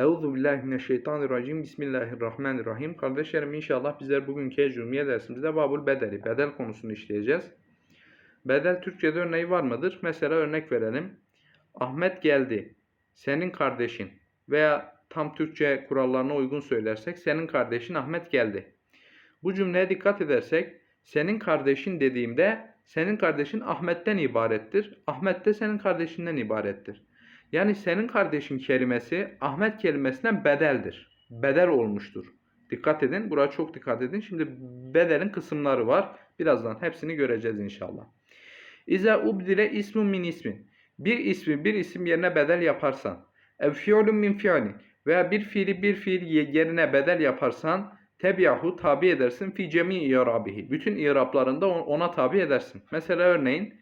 Euzu billahi mineşşeytanirracim. Bismillahirrahmanirrahim. Kardeşlerim inşallah bizler bugünkü ecrumiye dersimizde babul bedeli, bedel konusunu işleyeceğiz. Bedel Türkçe'de örneği var mıdır? Mesela örnek verelim. Ahmet geldi. Senin kardeşin veya tam Türkçe kurallarına uygun söylersek senin kardeşin Ahmet geldi. Bu cümleye dikkat edersek senin kardeşin dediğimde senin kardeşin Ahmet'ten ibarettir. Ahmet de senin kardeşinden ibarettir. Yani senin kardeşin kelimesi Ahmet kelimesinden bedeldir. Bedel olmuştur. Dikkat edin. Buraya çok dikkat edin. Şimdi bedelin kısımları var. Birazdan hepsini göreceğiz inşallah. İza ubdile ismun min ismin. Bir ismi bir isim yerine bedel yaparsan. Ev fiilun min fiilin. Veya bir fiili bir fiil yerine bedel yaparsan tebiyahu tabi edersin fi cemi i'rabihi. Bütün i'raplarında ona tabi edersin. Mesela örneğin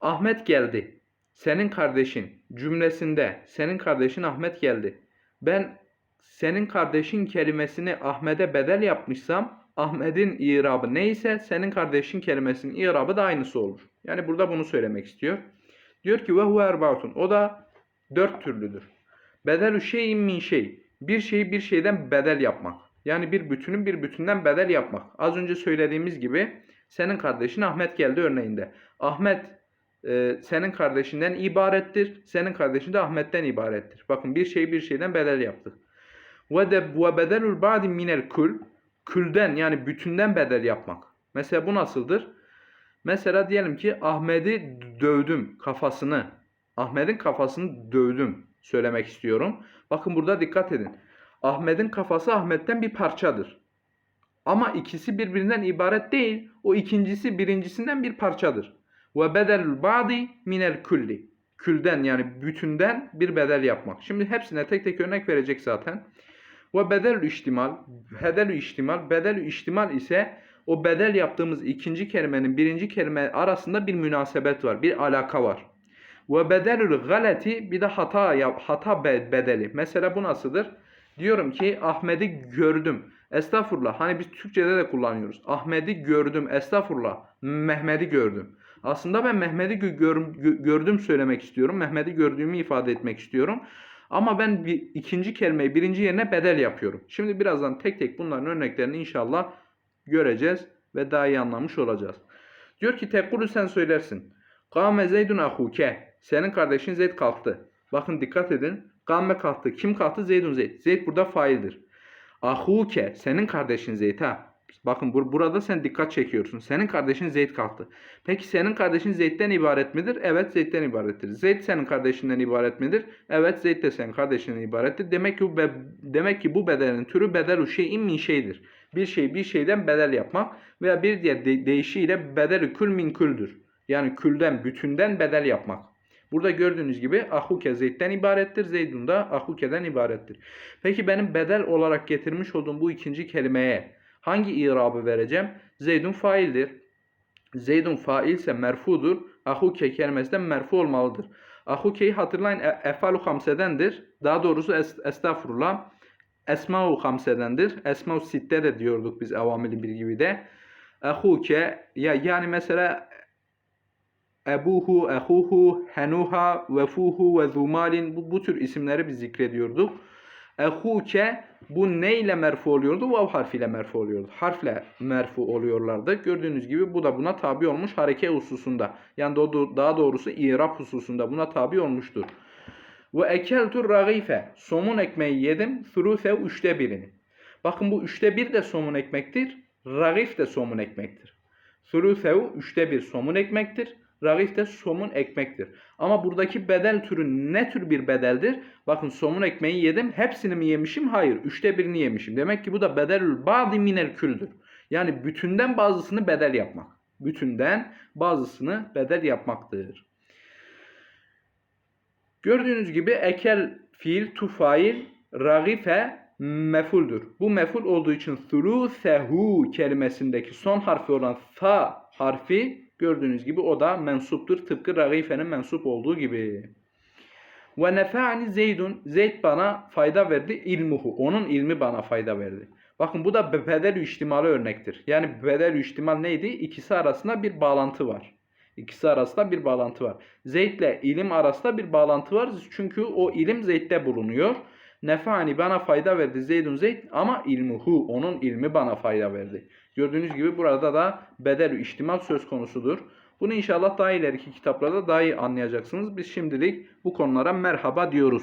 Ahmet geldi. Senin kardeşin cümlesinde senin kardeşin Ahmet geldi. Ben senin kardeşin kelimesini Ahmet'e bedel yapmışsam Ahmet'in irabı neyse senin kardeşin kelimesinin irabı da aynısı olur. Yani burada bunu söylemek istiyor. Diyor ki ve huve erbautun. O da dört türlüdür. Bedelü şeyin min şey. Bir şeyi bir şeyden bedel yapmak. Yani bir bütünün bir bütünden bedel yapmak. Az önce söylediğimiz gibi senin kardeşin Ahmet geldi örneğinde. Ahmet e, senin kardeşinden ibarettir. Senin kardeşin de Ahmet'ten ibarettir. Bakın bir şey bir şeyden bedel yaptık. Ve de ve bedelül ba'di minel kul külden yani bütünden bedel yapmak. Mesela bu nasıldır? Mesela diyelim ki Ahmet'i dövdüm kafasını. Ahmet'in kafasını dövdüm söylemek istiyorum. Bakın burada dikkat edin. Ahmet'in kafası Ahmet'ten bir parçadır. Ama ikisi birbirinden ibaret değil. O ikincisi birincisinden bir parçadır. Ve bedelül ba'di minel külli. Külden yani bütünden bir bedel yapmak. Şimdi hepsine tek tek örnek verecek zaten. Ve bedelü ihtimal, bedelü ihtimal, bedelü ihtimal ise o bedel yaptığımız ikinci kelimenin birinci kelime arasında bir münasebet var, bir alaka var. Ve bedelül galeti bir de hata hata bedeli. Mesela bu nasıldır? Diyorum ki Ahmet'i gördüm. Estağfurullah. Hani biz Türkçe'de de kullanıyoruz. Ahmet'i gördüm. Estağfurullah. Mehmet'i gördüm. Aslında ben Mehmet'i gör, gördüm söylemek istiyorum. Mehmet'i gördüğümü ifade etmek istiyorum. Ama ben bir ikinci kelimeyi birinci yerine bedel yapıyorum. Şimdi birazdan tek tek bunların örneklerini inşallah göreceğiz ve daha iyi anlamış olacağız. Diyor ki tekulu sen söylersin. Kâme zeydun ahuke. Senin kardeşin Zeyd kalktı. Bakın dikkat edin. Kâme kalktı. Kim kalktı? Zeydun Zeyd. Zeyd burada faildir. Ahuke. Senin kardeşin Zeyd ha. Bakın bur burada sen dikkat çekiyorsun. Senin kardeşin Zeyd kalktı. Peki senin kardeşin Zeyd'den ibaret midir? Evet Zeyd'den ibarettir. Zeyd senin kardeşinden ibaret midir? Evet Zeyd de senin kardeşinden ibarettir. Demek ki bu demek ki bu bedelin türü bedelu şeyin min şeydir. Bir şey bir şeyden bedel yapmak veya bir diğer de deyişiyle bedeli kül min küldür. Yani külden, bütünden bedel yapmak. Burada gördüğünüz gibi ahuke Zeyd'den ibarettir. Zeydun da ahuke'den ibarettir. Peki benim bedel olarak getirmiş olduğum bu ikinci kelimeye hangi irabı vereceğim? Zeydun faildir. Zeydun fail ise merfudur. Ahuke kelimesinden merfu olmalıdır. Ahuke'yi hatırlayın e efalu hamsedendir. Daha doğrusu es estağfurullah. Esma-u hamsedendir. Esma-u sitte de diyorduk biz evamili bir gibi de. Ahuke ya yani mesela Ebuhu, Ehuhu, Henuha, Vefuhu ve Zumalin bu, bu tür isimleri biz zikrediyorduk. Ehuke bu ne ile merfu oluyordu? Vav harfiyle merfu oluyordu. Harfle merfu oluyorlardı. Gördüğünüz gibi bu da buna tabi olmuş hareke hususunda. Yani daha doğrusu irap hususunda buna tabi olmuştur. Ve ekeltur ragife. Somun ekmeği yedim. Thuluthe üçte birini. Bakın bu üçte bir de somun ekmektir. Ragif de somun ekmektir. Thuluthe üçte bir somun ekmektir. Ragif de somun ekmektir. Ama buradaki bedel türü ne tür bir bedeldir? Bakın somun ekmeği yedim. Hepsini mi yemişim? Hayır. Üçte birini yemişim. Demek ki bu da bedelül ba'di minel küldür. Yani bütünden bazısını bedel yapmak. Bütünden bazısını bedel yapmaktır. Gördüğünüz gibi ekel fiil tufail ragife mefuldur. Bu meful olduğu için thuluthehu kelimesindeki son harfi olan fa harfi Gördüğünüz gibi o da mensuptur. Tıpkı Ragife'nin mensup olduğu gibi. Ve nefa'ni Zeydun. Zeyd bana fayda verdi. ilmuhu. Onun ilmi bana fayda verdi. Bakın bu da bedel ihtimali örnektir. Yani bedel ihtimal neydi? İkisi arasında bir bağlantı var. İkisi arasında bir bağlantı var. Zeyd ile ilim arasında bir bağlantı var. Çünkü o ilim Zeyd'de bulunuyor. Nefani bana fayda verdi Zeydun Zeyd ama ilmuhu onun ilmi bana fayda verdi. Gördüğünüz gibi burada da bedel ihtimal söz konusudur. Bunu inşallah daha ileriki kitaplarda daha iyi anlayacaksınız. Biz şimdilik bu konulara merhaba diyoruz.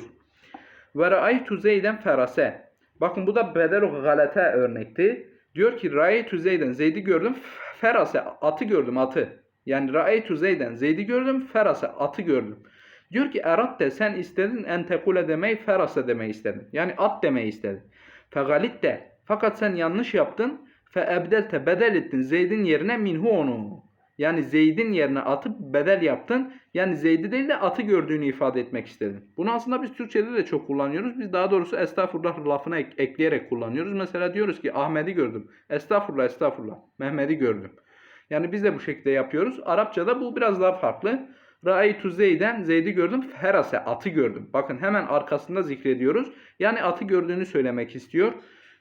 Ve ra'aytu Zeyden ferase. Bakın bu da bedel galete örnekti. Diyor ki ra'aytu Zeyden Zeyd'i gördüm. Ferase atı gördüm atı. Yani ra'aytu Zeyden Zeyd'i gördüm. Ferase atı gördüm. Diyor ki eratte sen istedin en tekule demeyi ferase demeyi istedin. Yani at demeyi istedin. Fegalitte fakat sen yanlış yaptın. Fe ebdelte bedel ettin Zeyd'in yerine minhu onu. Yani Zeyd'in yerine atıp bedel yaptın. Yani Zeyd'i değil de atı gördüğünü ifade etmek istedin. Bunu aslında biz Türkçe'de de çok kullanıyoruz. Biz daha doğrusu estağfurullah lafına ek- ekleyerek kullanıyoruz. Mesela diyoruz ki Ahmet'i gördüm. Estağfurullah estağfurullah. Mehmet'i gördüm. Yani biz de bu şekilde yapıyoruz. Arapçada bu biraz daha farklı. Ra'aytu Zeyden, Zeyd'i gördüm. Ferase, atı gördüm. Bakın hemen arkasında zikrediyoruz. Yani atı gördüğünü söylemek istiyor.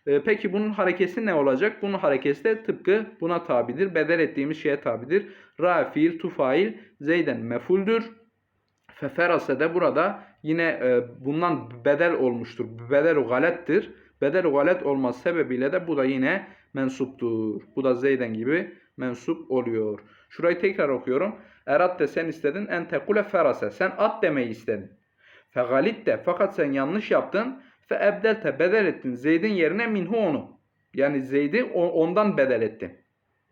Ee, peki bunun harekesi ne olacak? Bunun harekesi de tıpkı buna tabidir. Bedel ettiğimiz şeye tabidir. Ra fiil, tu fail, Zeyden mefuldür. Feferase de burada yine e, bundan bedel olmuştur. Bedel galettir. Bedel galet olması sebebiyle de bu da yine mensuptur. Bu da Zeyden gibi mensup oluyor. Şurayı tekrar okuyorum. Erat de sen istedin. En tekule ferase. Sen at demeyi istedin. Fegalit de fakat sen yanlış yaptın. Fe ebdelte bedel ettin. Zeyd'in yerine minhu onu. Yani Zeyd'i ondan bedel ettin.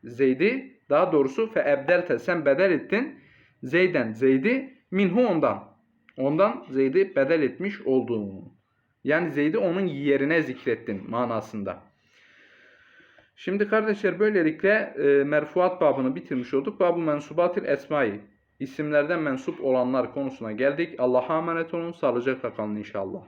Zeyd'i daha doğrusu fe ebdelte sen bedel ettin. Zeyden Zeyd'i minhu ondan. Ondan Zeyd'i bedel etmiş olduğunu. Yani Zeyd'i onun yerine zikrettin manasında. Şimdi kardeşler böylelikle e, merfuat babını bitirmiş olduk. Babu mensubatil esmai. İsimlerden mensup olanlar konusuna geldik. Allah'a emanet olun. Sağlıcakla kalın inşallah.